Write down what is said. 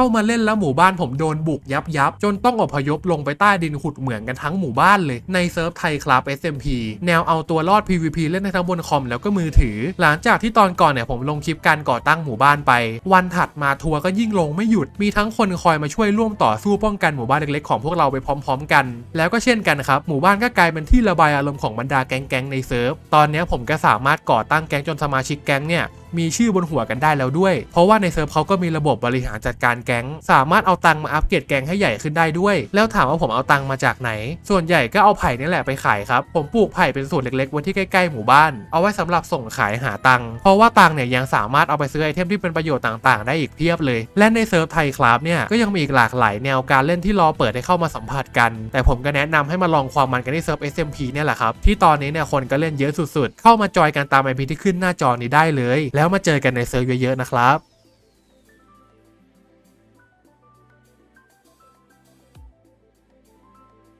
เข้ามาเล่นแล้วหมู่บ้านผมโดนบุกยับยับจนต้องอพยพลงไปใต้ดินขุดเหมืองกันทั้งหมู่บ้านเลยในเซิร์ฟไทยคลับ SMP แนวเอาตัวรอด PVP เล่นในทั้งบนคอมแล้วก็มือถือ หลังจากที่ตอนก่อนเนี่ยผมลงคลิปการก่อตั้งหมู่บ้านไป วันถัดมาทัวร์ก็ยิ่งลงไม่หยุดมีทั้งคนคอยมาช่วยร่วมต่อสู้ป้องกันหมู่บ้านเล็กๆของพวกเราไปพร้อม ๆ กัน แล้วก็เช่นกันครับหมู่บ้านก็กลายเป็นที่ระบายอารมณ์ของบรรดาแก๊งๆในเซิร์ฟตอนนี้ผมก็สามารถก่อตั้งแก๊งจนสมาชิกแก๊งเนี่ยมีชื่อบนหัวกันได้แล้วด้วย เพราะว่าในเซิร์ฟเขาก็มีระบบบริหารจัดการแก๊ง สามารถเอาตังค์มาอัปเกรดแก๊งให้ใหญ่ขึ้นได้ด้วย แล้วถามว่าผมเอาตังค์มาจากไหน ส่วนใหญ่ก็เอาไผ่นี่แหละไปขายครับ ผมปลูกไผ่เป็นส่วนเล็กๆไว้ที่ใกล้ๆหมู่บ้าน เอาไว้สำหรับส่งขายหาตังค์เพราะว่าตังค์เนี่ยยังสามารถเอาไปซื้อไอเทมที่เป็นประโยชน์ต่างๆ ได้อีกเพียบเลย และในเซิร์ฟไทยครับเนี่ยก็ยังมีอีกหลากหลายแนวการเล่นที่รอเปิดให้เข้ามาสัมผัสกัน แต่ผมก็แนะนำให้มาลองความมันกันที่เซิร์ฟ SMP เนี่ยแหละครับที่ตอนนี้เนี่ยคนก็เล่นเยอะสุดๆ เข้ามาจอยกันตามไอพีที่ขึ้นหน้าจอนี้ได้เลยแล้วมาเจอกันในเซิร์ฟเยอะๆนะครับ